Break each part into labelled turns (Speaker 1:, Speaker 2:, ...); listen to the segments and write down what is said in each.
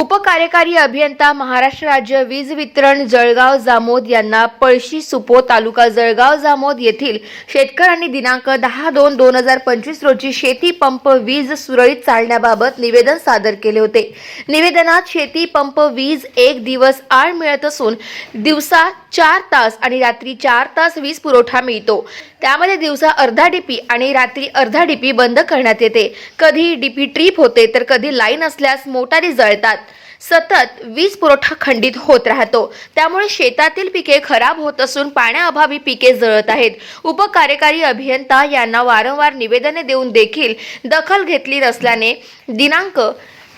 Speaker 1: उपकार्यकारी अभियंता महाराष्ट्र राज्य वीज वितरण जळगाव जामोद यांना पळशी सुपो तालुका जळगाव जामोद येथील शेतकऱ्यांनी दिनांक दहा दोन दोन हजार पंचवीस रोजी शेती पंप वीज सुरळीत चालण्याबाबत निवेदन सादर केले होते. निवेदनात शेती पंप वीज एक दिवस आळ मिळत असून दिवसा चार तास आणि रात्री चार तास वीज पुरवठा मिळतो. त्यामध्ये दिवसा अर्धा डीपी आणि रात्री अर्धा डीपी बंद करण्यात येते. कधी डीपी ट्रीप होते तर कधी लाईन असल्यास मोटारी जळतात. सतत वीज पुरवठा खंडित होत राहतो. त्यामुळे शेतातील पिके खराब होत असून पाण्याअभावी पिके जळत आहेत. उपकार्यकारी अभियंता यांना वारंवार निवेदने देऊन देखील दखल घेतली नसल्याने दिनांक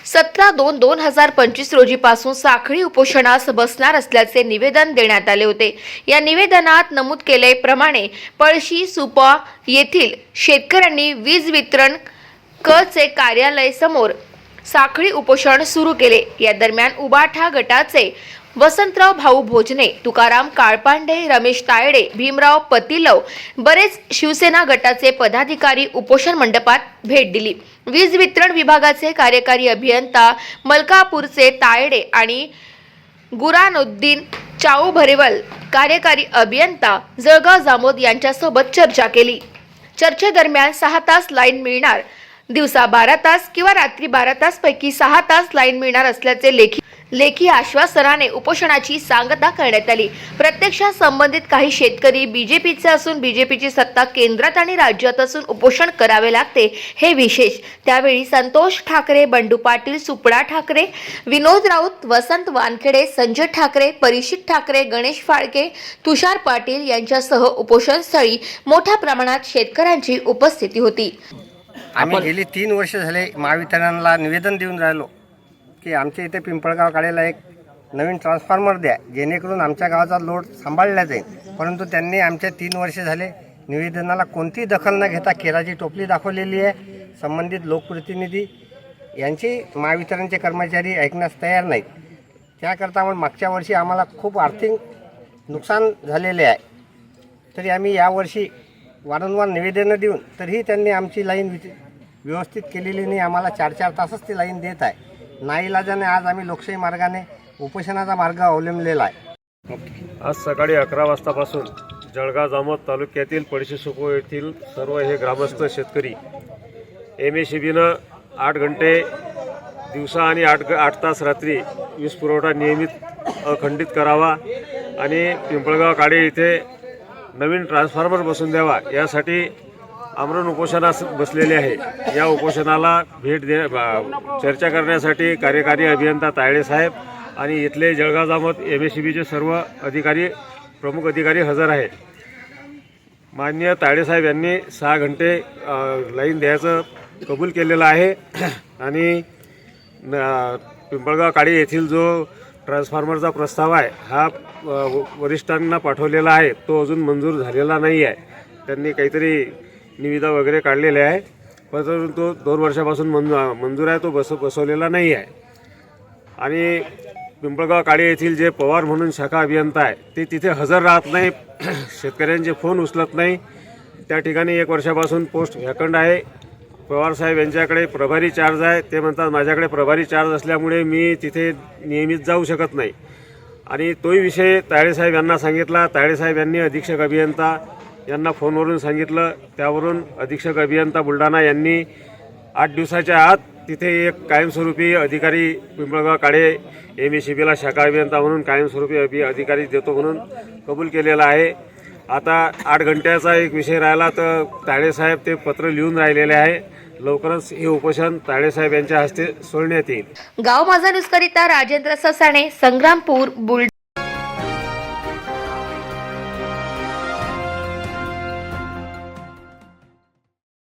Speaker 1: सतरा दोन दोन हजार पंचवीस रोजीपासून साखळी उपोषणास बसणार असल्याचे निवेदन देण्यात आले होते. या निवेदनात नमूद केल्याप्रमाणे पळशी सुपा येथील शेतकऱ्यांनी वीज वितरण क चे कार्यालय समोर साखळी उपोषण सुरू केले. या दरम्यान उबाठा गटाचे वसंतराव भाऊ भोजने तुकाराम काळपांडे रमेश तायडे भीमराव पतिलव बरेच शिवसेना गटाचे पदाधिकारी उपोषण मंडपात भेट दिली. वीज वितरण विभागाचे कार्यकारी अभियंता मलकापूरचे तायडे आणि गुरानुद्दीन चाऊ भरेवल कार्यकारी अभियंता जळगाव जामोद यांच्यासोबत चर्चा केली. चर्चेदरम्यान सहा तास लाईन मिळणार दिवसा बारा तास किंवा रात्री बारा तासपैकी सहा तास लाईन मिळणार असल्याचे लेखी लेखी आश्वासनाने उपोषणाची सांगता करण्यात आली. प्रत्यक्षात संबंधित काही शेतकरी बीजेपीचे असून बीजेपीची सत्ता केंद्रात आणि राज्यात असून उपोषण करावे लागते हे विशेष. त्यावेळी संतोष ठाकरे बंडू पाटील सुपडा ठाकरे विनोद राऊत वसंत वानखेडे संजय ठाकरे परिषित ठाकरे गणेश फाळके तुषार पाटील यांच्यासह उपोषणस्थळी मोठ्या प्रमाणात शेतकऱ्यांची उपस्थिती होती.
Speaker 2: आम्ही गेली तीन वर्ष झाले महावितरणला निवेदन देऊन राहिलो की आमच्या इथे पिंपळगाव काढायला एक नवीन ट्रान्सफॉर्मर द्या जेणेकरून आमच्या गावाचा लोड सांभाळला जाईल. परंतु त्यांनी आमच्या तीन वर्ष झाले निवेदनाला कोणतीही दखल न घेता केराची टोपली दाखवलेली आहे. संबंधित लोकप्रतिनिधी यांची महावितरणचे कर्मचारी ऐकण्यास तयार नाहीत. त्याकरता मग मागच्या वर्षी आम्हाला खूप आर्थिक नुकसान झालेले आहे. तरी आम्ही यावर्षी वारंवार निवेदनं देऊन तरीही त्यांनी आमची लाईन व्यवस्थित केलेली नाही. आम्हाला चार चार तासच ती लाईन देत आहे. नाईलाजाने आज आम्ही लोकशाही मार्गाने उपोषणाचा मार्ग अवलंबलेला आहे.
Speaker 3: आज सकाळी अकरा वाजतापासून जळगाव जामोद तालुक्यातील पडशी सुपो येथील सर्व हे ग्रामस्थ शेतकरी एम ए सी बीनं आठ घंटे दिवसा आणि आठ ग- आठ तास रात्री वीज पुरवठा नियमित अखंडित करावा आणि पिंपळगाव काडे इथे नवीन ट्रान्सफॉर्मर बसून द्यावा यासाठी आमरण उपोषणास बसलेले आहे. या उपोषणाला भेट दे चर्चा करण्यासाठी कार्यकारी अभियंता तायडे साहेब आणि इथले Jalgaon Jamod M S C बीचे सर्व अधिकारी प्रमुख अधिकारी हजर आहेत. माननीय तायडेसाहेब यांनी सहा घंटे लाईन द्यायचं कबूल केलेलं आहे. आणि न- पिंपळगाव काळी येथील जो ट्रान्सफॉर्मरचा प्रस्ताव आहे. हा व- वरिष्ठांना पाठवलेला आहे. तो अजून मंजूर झालेला नाही आहे. त्यांनी काहीतरी निविदा वगैरे काढलेले आहे. परंतु तो दोन वर्षापासून मंजू मंजूर आहे. तो बस बसवलेला नाही आहे. आणि पिंपळगाव काळे येथील जे पवार म्हणून शाखा अभियंता आहे ते तिथे हजर राहत नाही. शेतकऱ्यांचे फोन उचलत नाही. त्या ठिकाणी एक वर्षापासून पोस्ट व्हॅकंड आहे. पवार साहेब यांच्याकडे प्रभारी चार्ज आहे. ते म्हणतात माझ्याकडे प्रभारी चार्ज असल्यामुळे मी तिथे नियमित जाऊ शकत नाही. आणि तोही विषय ताळेसाहेब यांना सांगितला. ताळेसाहेब यांनी अधीक्षक अभियंता यांना फोनवरून सांगितलं. त्यावरून अधीक्षक अभियंता बुलढाणा यांनी आठ दिवसाच्या आत तिथे एक कायमस्वरूपी अधिकारी Pimpalgaon Kale M S C बीला शाखा अभियंता म्हणून कायमस्वरूपी अभि अधिकारी देतो म्हणून कबूल केलेला आहे. आता आठ घंट्याचा एक विषय राहिला तर ताळेसाहेब ते पत्र लिहून राहिलेले आहे. लवकरच हे उपोषण ताळेसाहेब यांच्या हस्ते सोडण्यात येईल.
Speaker 1: गाव माझा न्यूजकरिता राजेंद्र ससाणे संग्रामपूर बुल